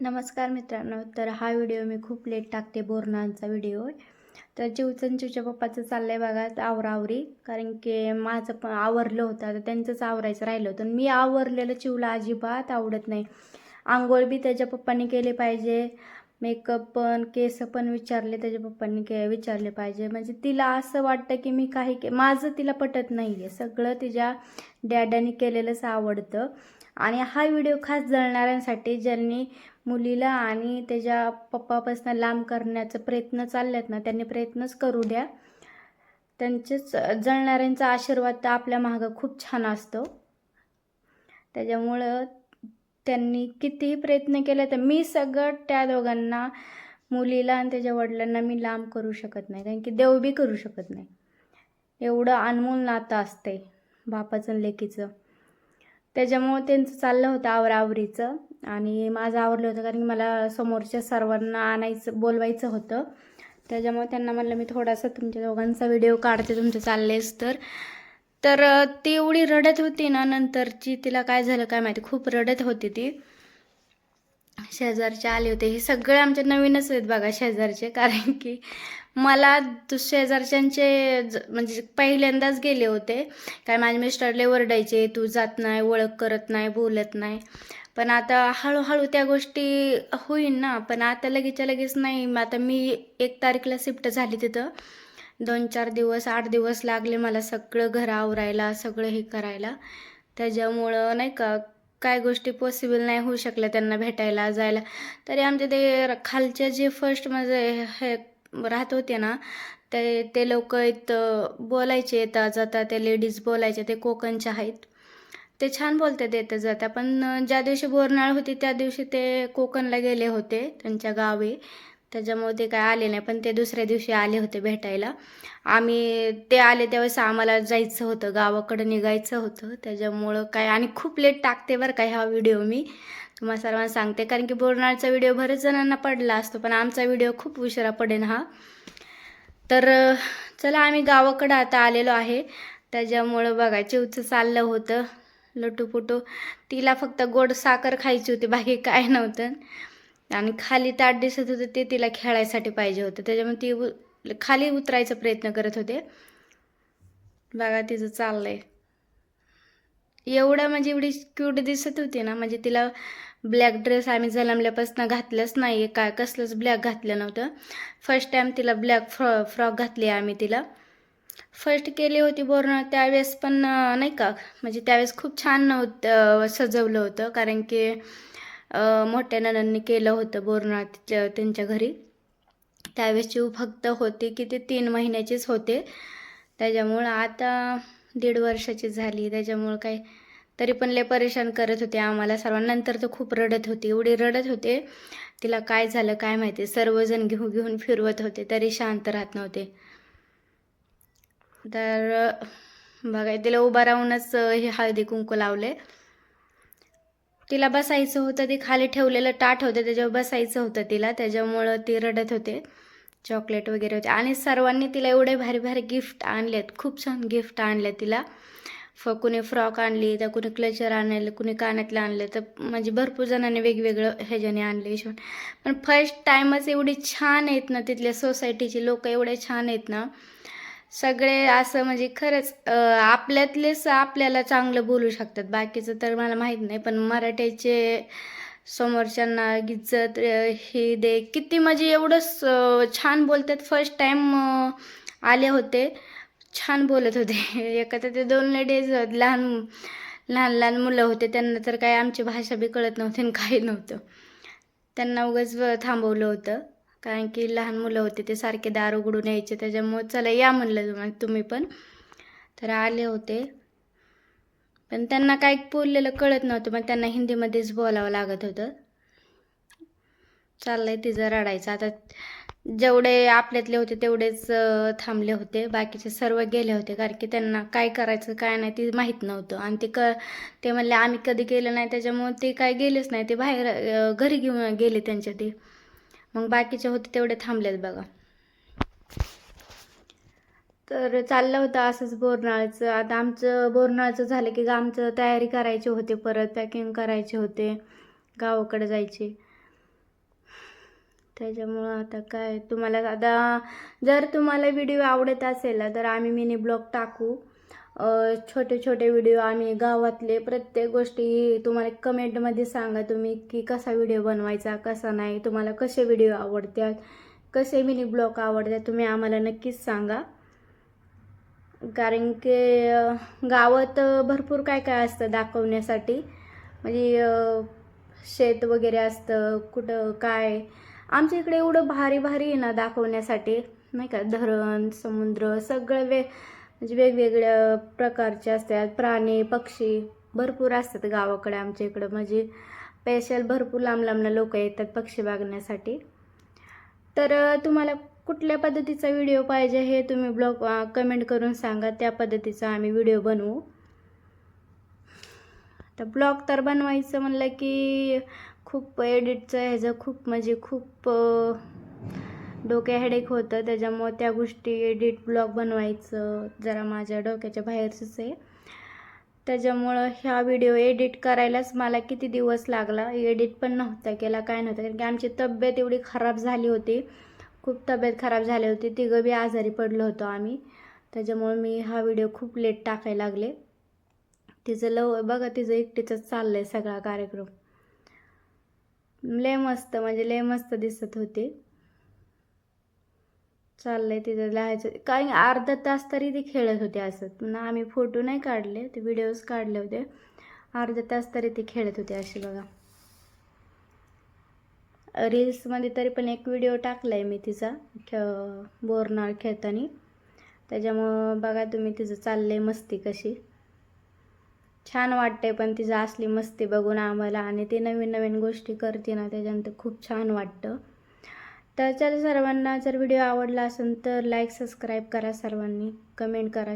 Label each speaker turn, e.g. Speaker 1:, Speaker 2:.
Speaker 1: नमस्कार मित्रांनो तर हा व्हिडिओ मी खूप लेट टाकते बोरणांचा व्हिडिओ. आहे तर चिवचन चिवच्या पप्पाचं चाललं आहे बघा आवरावरी कारण की माझं पण आवरलं होतं आता त्यांचंच आवरायचं राहिलं होतं. मी आवरलेलं चिवला अजिबात आवडत नाही. आंघोळ बी त्याच्या पप्पांनी केले पाहिजे. मेकअप पण केस पण विचारले त्याच्या पप्पांनी के विचारले पाहिजे. म्हणजे तिला असं वाटतं की मी काही के माझं तिला पटत नाही आहे सगळं तिच्या डॅडानी केलेलंच आवडतं. आणि हा व्हिडिओ खास जळणाऱ्यांसाठी ज्यांनी मुलीला आणि त्याच्या पप्पापासून लांब करण्याचा प्रयत्न चाललेत ना त्यांनी प्रयत्नच करू द्या. त्यांचेच जळणाऱ्यांचा आशीर्वाद तर आपल्या मागं खूप छान असतो. त्याच्यामुळं त्यांनी कितीही प्रयत्न केले तर मी सगळं त्या दोघांना मुलीला आणि त्याच्या वडिलांना मी लांब करू शकत नाही. कारण की देव बी करू शकत नाही. एवढं अनमोल नातं असते बापाचं आणि लेकीचं. त्याच्यामुळं त्यांचं चाललं होतं आवरावरीचं आणि माझं आवरलं होतं कारण की मला समोरच्या सर्वांना आणायचं बोलवायचं होतं. त्याच्यामुळे त्यांना म्हणलं मी थोडासा तुमच्या दोघांचा व्हिडिओ काढते तुमचं चाललेच तर. तर ती एवढी रडत होती ना नंतरची तिला काय झालं काय माहिती खूप रडत होती ती. शेजारचे आले होते. हे सगळे आमचे नवीनच आहेत बघा शेजारचे कारण की मला शेजारच्यांचे ज म्हणजे पहिल्यांदाच गेले होते. काय माझे मिस्टरले ओरडायचे तू जात नाही ओळख करत नाही बोलत नाही. पण आता हळूहळू त्या गोष्टी होईन ना पण आता लगेचच्या लगेच नाही. आता मी एक तारखेला शिफ्ट झाली तिथं. दोन चार दिवस आठ दिवस लागले मला सगळं घर आवरायला सगळं हे करायला. त्याच्यामुळं नाही का काय गोष्टी पॉसिबल नाही होऊ शकल्या त्यांना भेटायला जायला. तरी आमचे ते खालचे जे फर्स्ट माझे म्हणजे हे राहत होते ना ते ते लोक इथं बोलायचे येता जाता ते लेडीज बोलायचे ते कोकणच्या आहेत. ते छान बोलतात येतं जाता. पण ज्या दिवशी बोरनाळ होती त्या दिवशी ते कोकणला गेले होते त्यांच्या गावी. त्याच्यामुळे ते काय आले नाही पण ते दुसऱ्या दिवशी आले होते भेटायला. आम्ही ते आले त्यावेळेस आम्हाला जायचं होतं गावाकडं निघायचं होतं. त्याच्यामुळं काय आणि खूप लेट टाकते बरं का हा व्हिडिओ मी. तुम्हाला सर्वांना सांगते कारण की बोरनाळचा व्हिडिओ बरेच जणांना पडला असतो पण आमचा व्हिडिओ खूप उशिरा पडेन हा. तर चला आम्ही गावाकडं आता आलेलो आहे. त्याच्यामुळं बघा चिवचं चाललं होतं लटूपुटू. तिला फक्त गोड साखर खायची होती बाकी काय नव्हतं. आणि खाली ताट दिसत होतं ते तिला खेळायसाठी पाहिजे होतं. त्याच्यामुळे ती खाली उतरायचा प्रयत्न करत होते. बघा तिचं चाललंय. एवढं म्हणजे एवढी क्यूट दिसत होती ना म्हणजे तिला ब्लॅक ड्रेस आम्ही जलमल्यापासून घातलंच नाही काय कसलंच ब्लॅक घातलं नव्हतं. फर्स्ट टाईम तिला ब्लॅक फ्रॉ फ्रॉक घातली आम्ही तिला. फर्स्ट केली होती बोरणं त्यावेळेस पण नाही का म्हणजे त्यावेळेस खूप छान नव्हतं सजवलं होतं. कारण की मोठ्या ननांनी केलं होतं बोरनाळ त्यांच्या घरी. त्यावेळेस चिव फक्त होते की ते तीन महिन्याचेच होते. त्याच्यामुळं आता दीड वर्षाची झाली. त्याच्यामुळं काय तरी पण लय परेशान करत होते आम्हाला सर्वांनंतर तर खूप रडत होती. एवढी रडत होते. तिला काय झालं काय माहिती. सर्वजण घेऊन घेऊन फिरवत होते. तरी शांत राहत नव्हते. तर बघा तिला उभा राहूनच हे हळदी कुंकू लावले. तिला बसायचं होतं ते खाली ठेवलेलं टाट होतं त्याच्यावर बसायचं होतं तिला. त्याच्यामुळं ती रडत होते. चॉकलेट वगैरे होते. आणि सर्वांनी तिला एवढे भारी भारी गिफ्ट आणलेत. खूप छान गिफ्ट आणले तिला. फ कुणी फ्रॉक आणली तर कुणी क्लचर आणले कुणी कानातलं आणलं तर म्हणजे भरपूर जणांनी वेगवेगळं ह्याच्याने आणले शिवण पण फर्स्ट टाईमच एवढी छान आहेत ना तिथल्या सोसायटीची लोक एवढे छान आहेत ना. सगळे असं म्हणजे खरंच आपल्यातलेच आपल्याला चांगलं बोलू शकतात. बाकीचं तर मला माहीत नाही पण मराठीचे समोरच्यांना गिज्जत हे दे किती म्हणजे एवढं छान बोलतात. फर्स्ट टाईम आले होते छान बोलत होते. एका तर ते दोन लेडीज लहान लहान लहान मुलं होते. त्यांना तर काय आमची भाषा बी कळत नव्हती आणि काही नव्हतं. त्यांना उगाच थांबवलं होतं. कारण की लहान मुलं होते ते सारखे दार उघडून यायचे त्याच्यामुळे चला या म्हणलं तुम्ही पण. तर आले होते. पण त्यांना काय बोललेलं कळत नव्हतं मग त्यांना हिंदीमध्येच बोलावं लागत होतं. चाललंय तिचं रडायचं. आता जेवढे आपल्यातले होते तेवढेच थांबले होते. बाकीचे सर्व गेले होते कारण की त्यांना काय करायचं काय नाही ते माहीत नव्हतं. आणि ते क ते म्हणले आम्ही कधी गेलं नाही. त्याच्यामुळे ते काय गेलेच नाही. ते बाहेर घरी घेऊन गेले त्यांच्या ते. मग बाकीचे होते तेवढे थांबलेत बघा. तर चाललं होतं असंच बोरनाळचं. आता आमचं बोरनाळचं झालं की आमचं तयारी करायची होते परत पॅकिंग करायचे होते गावाकडे जायचे. त्याच्यामुळं आता काय तुम्हाला आता जर तुम्हाला व्हिडिओ आवडत असेल तर आम्ही मिनी ब्लॉग टाकू. छोटे छोटे व्हिडिओ आम्ही गावातले प्रत्येक गोष्टी तुम्हाला कमेंटमध्ये सांगा तुम्ही की कसा व्हिडिओ बनवायचा कसा नाही तुम्हाला कसे व्हिडिओ आवडतात कसे मिनी ब्लॉग आवडतात तुम्ही आम्हाला नक्कीच सांगा. कारण की गावात भरपूर काय काय असतं दाखवण्यासाठी. म्हणजे शेत वगैरे असतं कुठं काय. आमच्या इकडे एवढं भारी भारी आहे ना दाखवण्यासाठी. नाही का धरण समुद्र सगळं वे म्हणजे वेगवेगळ्या प्रकारचे असतात. प्राणी पक्षी भरपूर असतात गावाकडे आमच्या इकडं. म्हणजे स्पेशल भरपूर लांब लांबनं लोक येतात पक्षी बघण्यासाठी. तर तुम्हाला कुठल्या पद्धतीचा व्हिडिओ पाहिजे हे तुम्ही ब्लॉग कमेंट करून सांगा. त्या पद्धतीचा आम्ही व्हिडिओ बनवू. तर ब्लॉग तर बनवायचं म्हणलं की खूप एडिटचं ह्याचं खूप म्हणजे खूप डोक्या हेडेक होतं. त्याच्यामुळं त्या गोष्टी एडिट ब्लॉग बनवायचं जरा माझ्या डोक्याच्या बाहेरचंच आहे. त्याच्यामुळं ह्या व्हिडिओ एडिट करायलाच मला किती दिवस लागला. एडिट पण नव्हता केला काय नव्हतं कारण की आमची तब्येत एवढी खराब झाली होती. खूप तब्येत खराब झाली होती. तिघं बी आजारी पडलो होतो आम्ही. त्याच्यामुळे मी हा व्हिडिओ खूप लेट टाकायला लागले. तिचं लव बघा तिचं एकटीचंच आहे सगळा कार्यक्रम. लय मस्त म्हणजे लय मस्त दिसत होती. चाललंय तिथं लिहायचं. काही अर्धा तास तरी ती खेळत होते असं. पुन्हा आम्ही फोटो नाही काढले ते व्हिडिओज काढले होते. अर्धा तास तरी ती खेळत होते असे बघा. रील्समध्ये तरी पण एक व्हिडिओ टाकला आहे मी तिचा खे बोरनाळ खेळताना. त्याच्यामुळं बघा तुम्ही तिचं चाललंय मस्ती कशी. छान वाटते पण तिचं असली मस्ती बघून आम्हाला आणि ती नवीन नवीन गोष्टी करते ना त्याच्यानंतर खूप छान वाटतं. तर चला सर्वांना जर व्हिडिओ आवडला असेल तर लाईक सबस्क्राईब करा सर्वांनी. कमेंट करा.